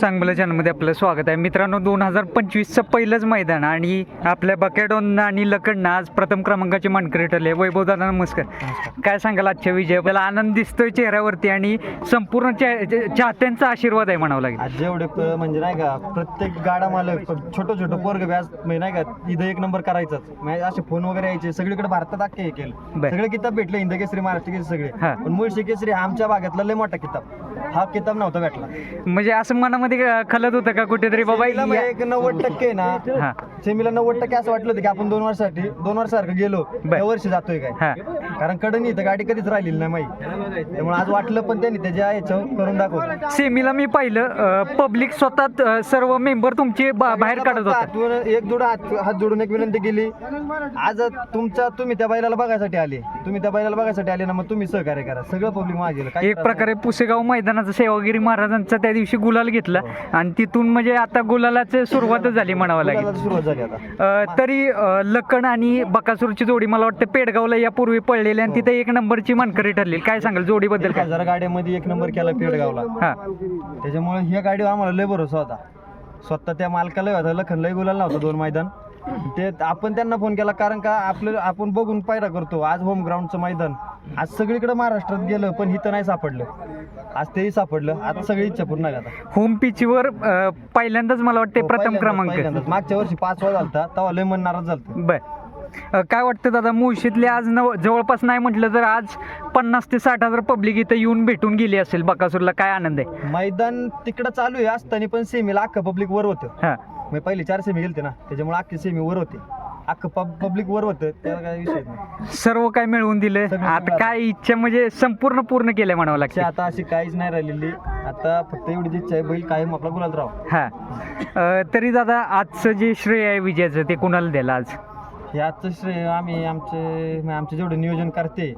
चांगलं चॅनलमध्ये आपलं स्वागत आहे. मित्रांनो दोन हजार पंचवीसचं पहिलंच मैदान आणि आपल्या बकेडॉन आणि लकडनं आज प्रथम क्रमांकाचे मानकरी ठरले. वैभव दादा नमस्कार. काय सांगाल आजच्या विजय आपल्याला आनंद दिसतोय चेहऱ्यावरती आणि संपूर्ण चाहत्यांचा आशीर्वाद आहे म्हणावं लागेल. आज जेवढे म्हणजे नाही का प्रत्येक गाडा मालक छोटं छोटं पोरग व्याज म्हणजे नाही का इथं एक नंबर करायचाच. म्हणजे असे फोन वगैरे यायचे सगळीकडे भारतात अख्खे हे केलं. सगळे किताब भेटले हिंद केसरी महाराष्ट्र केसरी सगळे. पण मुळशी केसरी आमच्या भागातला लय मोठा किताब. हा किताब नव्हता भेटला. म्हणजे असं मनामध्ये खलत होतं का कुठेतरी बाबा सेमीला मग या- एक नव्वद टक्के ना. हा. सेमीला नव्वद टक्के असं वाटलं होतं की आपण दोन वर्षासाठी दोन वर्षासारखं गेलो. बर. या वर्षी जातोय काय? कारण कडनी इथं गाडी कधीच राहिलेली नाही माहिती. त्यामुळे आज वाटलं पण त्यांनी त्याच्या याच्यावर करून दाखवलं. सेमीला मी पाहिलं पब्लिक स्वतः अं, सर्व मेंबर तुमचे बा- बाहेर काढत होता. एक जोड हात हात जोडून एक विनंती केली. आज तुमच्या तुम्ही त्या बैलाला बघायसाठी आले. तुम्ही त्या बैलाला बघायसाठी आले ना मग तुम्ही सहकार्य करा. सगळं पब्लिक मागे गेलं. काही एक प्रकारे पुसेगाव मैदानाचा सेवागिरी महाराजांचा त्या दिवशी गुलाल घेतला. आणि तिथून म्हणजे आता गुलालाची सुरुवातच झाली म्हणावं. लागेल. गुलालाची सुरुवात झाली आता. अ, तरी अ, लखन आणि बकासूरची जोडी मला वाटतं पेडगावला यापूर्वी पडलेली आणि तिथे एक नंबरची मानकरी ठरली काय सांगाल जोडीबद्दल एक काय? हजार गाड्यामध्ये एक नंबर केला पेडगावला. हा. त्याच्यामुळे ह्या गाडीवर आम्हाला लय भरोसा होता. स्वतः त्या मालकाला होता लखन लय गुलाल नव्हता दोन मैदान. ते आपण त्यांना फोन केला कारण का आपलं आपण बघून पायरा करतो. आज होम ग्राउंडचं मैदान. आज सगळीकडे महाराष्ट्रात गेलं पण इथं नाही सापडलं. आज तेही सापडलं. आता सगळी इच्छा पूर्ण झाली आता. होम पिचवर अ, पहिल्यांदाच मला वाटते हो, प्रथम क्रमांक. पहिल्यांदाच. मागच्या वर्षी पाच वा झालता तेव्हा लय मन नाराज झालत. बर. काय वाटतं दादा मुळशीतले आज नव जवळपास नाही म्हटलं तर आज पन्नास ते साठ हजार पब्लिक इथं येऊन भेटून गेली असेल. बकासूरला काय आनंद आहे? मैदान तिकडं चालू आहे असताना पण सेमीला अख्खं पब्लिक वर होतं. हा. मी पहिले चार सेमी गेलते ना त्याच्यामुळे अख्खी सेमी वर होते. अख्खं पब्लिक वर होतं त्याला काय विषय नाही. सर्व काय मिळवून दिलं. सगळं आता मिळालं. काय इच्छा म्हणजे संपूर्ण पूर्ण केलं म्हणावं लागतं आता अशी काहीच नाही राहिलेली. आता फक्त एवढीच इच्छा आहे बैल कायम आपला गुलाल राव हा. अ, तरी दादा आजचं जे श्रेय आहे विजयाचं ते कुणाला द्यायला आज? आजचं श्रेय आम्ही आमचे म्हणजे आमचे जेवढे नियोजन करते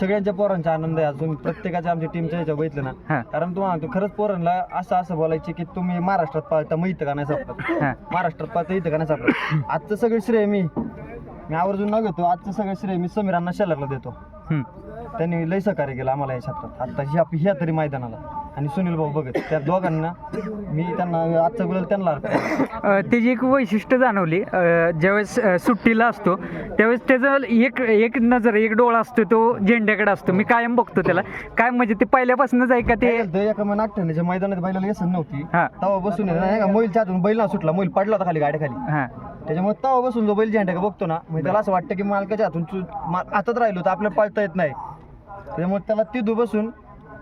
सगळ्यांच्या पोरांचा आनंद आहे अजून. प्रत्येकाच्या आमच्या टीमच्या ह्याच्या बघितलं ना. हा. कारण तुम्हाला तो खरंच पोरांना असं असं बोलायचे की तुम्ही महाराष्ट्रात पाळता मग इथं का नाही सापडत? महाराष्ट्रात पाहता इथं का नाही सापडत? आजचं सगळं श्रेय मी मी आवर्जून नाव घेतो आजचं सगळं श्रेय मी समीरांना शेलारला देतो. हम्म. त्यांनी लय सहकार्य केलं आम्हाला या क्षेत्रात. आता ह्या ह्या तरी मैदानाला. आणि सुनील भाऊ बघत त्या दोघांना मी त्यांना आजचा गुलाल त्यांना अर्पण करतो. अ, त्याची एक वैशिष्ट्य जाणवली. अ, ज्यावेळेस अ, सुट्टीला असतो त्यावेळेस त्याचं एक एक नजर एक डोळा असतो तो झेंड्याकडे असतो. मी कायम बघतो त्याला. काय म्हणजे ते पहिल्यापासूनच आहे का ते? एका मग नागठाण्याच्या मैदानात बैलाला येसन नव्हती हा. तवा बसून आहे ना, नाही का मोईल हातून बैल ना सुटला मोईल पडला होता खाली गाड्याखाली हा. त्याच्यामुळे तवा बसून जो बैल झेंडा का बघतो ना म्हणजे त्याला असं वाटतं की मालकाच्या हातून चु- मा- हातात राहिलो तर आपल्याला पळता येत नाही. त्याच्यामुळे त्याला तिथू बसून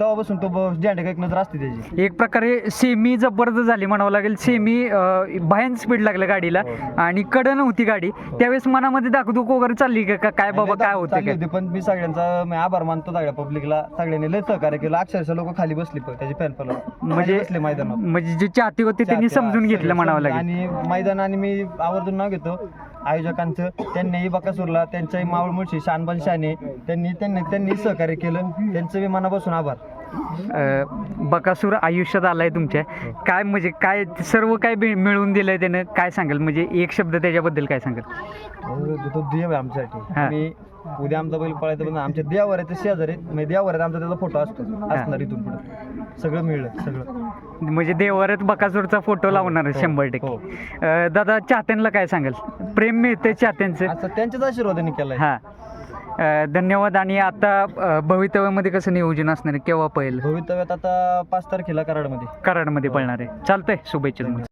तवा बसून तो ब- झेंडा का एक नजर असते त्याची. एक प्रकारे सेमी जबरदस्त झाली म्हणावं लागेल. सेमी भयान स्पीड लागलं गाडीला आणि कडं नव्हती गाडी. त्यावेळेस मनामध्ये दाखदुख वगैरे चालली का? का काय बाबा काय होतं होती, पण मी सगळ्यांचा मी आभार मानतो सगळ्या पब्लिकला सगळ्यांनी लय सहकार्य केलं. अक्षरशः लोक खाली बसली पण त्याची फॅन फॉलो म्हणजे- बसले मैदानात म्हणजे जे चाहते होते त्यांनी चाहते, समजून हा, घेतलं म्हणावं समजून. लागेल. आणि मैदान आणि मी आवर्जून नाव घेतो. आयोजकांचं त्यांनीही बकासूरला त्यांच्याही मावळ मुळशी शानबन शाने त्यांनी त्यांनी त्यांनी सहकार्य केलं. त्यांचं मी मनापासून आभार. बकासूर आयुष्यात आलाय तुमच्या. काय म्हणजे काय सर्व काय बे- मिळवून दिलंय त्यानं? काय सांगाल? म्हणजे एक शब्द त्याच्याबद्दल काय सांगाल? तो देव आहे आमच्यासाठी. हा. मी उद्या आमचा बैल पळायचं पण आमच्या देवावर आहे ते शेजारी. आहेत. म्हणजे देवावर आहे आमचा त्याचा फोटो असतो असणार इथून पुढे. सगळं मिळलं सगळं. म्हणजे देवारच बकासूरचा फोटो लावणार आहे शंभर टक्के. हो. अ, दादा चाहत्यांना काय सांगाल? प्रेम मिळते चाहत्यांचं. असं त्यांच्याच आशीर्वादाने केलाय. हा. धन्यवाद. आणि आता भवितव्यामध्ये कसं नियोजन असणार आहे? केव्हा पहिलं भवितव्यात आता पाच तारखेला कराडमध्ये. कराडमध्ये पळणार आहे. चालतंय. शुभेच्छा तुम्हाला.